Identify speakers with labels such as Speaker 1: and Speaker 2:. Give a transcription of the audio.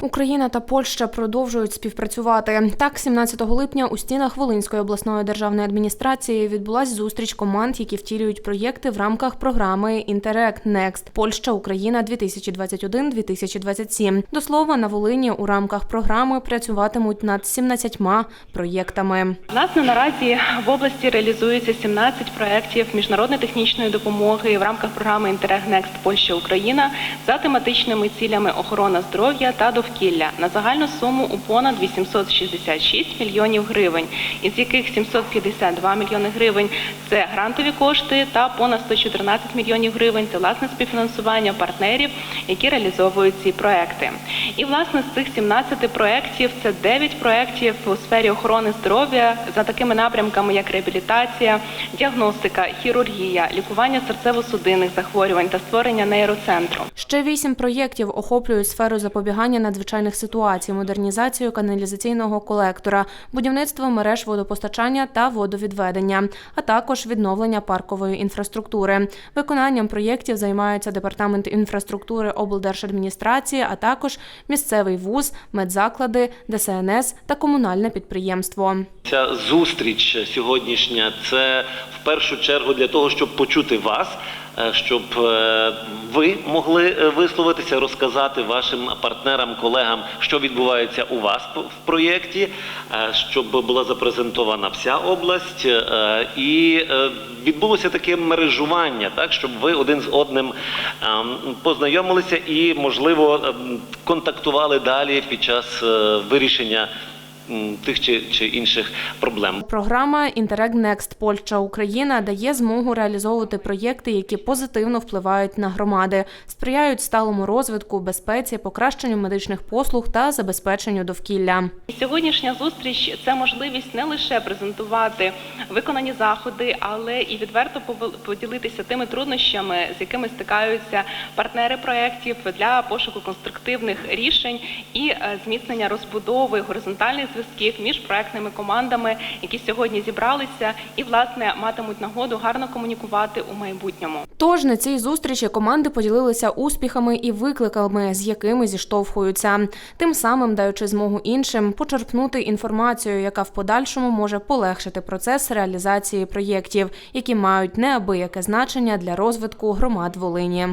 Speaker 1: Україна та Польща продовжують співпрацювати. Так, 17 липня у стінах Волинської обласної державної адміністрації відбулася зустріч команд, які втілюють проєкти в рамках програми Interact Next Польща Україна 2021-2027. До слова, на Волині у рамках програми працюватимуть над 17 проєктами.
Speaker 2: У нас на наразі в області реалізується 17 проєктів міжнародної технічної допомоги в рамках програми Interreg Next Польща Україна за тематичними цілями охорона здоров'я та довкілля на загальну суму у понад 866 мільйонів гривень, із яких 752 мільйони гривень це грантові кошти та понад 114 мільйонів гривень це власне співфінансування партнерів, які реалізовують ці проекти. І власне з цих 17 проєктів це 9 проєктів у сфері охорони здоров'я за такими напрямками, як реабілітація, діагностика, хірургія, лікування серцево-судинних захворювань та створення нейроцентру.
Speaker 1: Ще вісім проєктів охоплюють сферу запобігання надзвичайних ситуацій, модернізацію каналізаційного колектора, будівництво мереж водопостачання та водовідведення, а також відновлення паркової інфраструктури. Виконанням проєктів займаються департамент інфраструктури облдержадміністрації, а також місцевий вуз, медзаклади, ДСНС та комунальне підприємство.
Speaker 3: Ця зустріч сьогоднішня це в першу чергу для того, щоб почути вас, щоб е, ви могли е, висловитися, розказати вашим партнерам, колегам, що відбувається у вас в проєкті, е, щоб була запрезентована вся область, е, і е, відбулося таке мережування, так щоб ви один з одним ем, познайомилися і, можливо, ем, контактували далі під час е, вирішення тих чи, чи інших проблем.
Speaker 1: Програма Interreg Next Польща Україна дає змогу реалізовувати проєкти, які позитивно впливають на громади, сприяють сталому розвитку, безпеці, покращенню медичних послуг та забезпеченню довкілля.
Speaker 2: Сьогоднішня зустріч це можливість не лише презентувати виконані заходи, але і відверто поділитися тими труднощами, з якими стикаються партнери проєктів для пошуку конструктивних рішень і е, зміцнення розбудови горизонтальних зв'язків між проектними командами, які сьогодні зібралися, і власне матимуть нагоду гарно комунікувати у майбутньому.
Speaker 1: Тож на цій зустрічі команди поділилися успіхами і викликами, з якими зіштовхуються, тим самим даючи змогу іншим почерпнути інформацію, яка в подальшому може полегшити процес реалізації проєктів, які мають неабияке значення для розвитку громад Волині.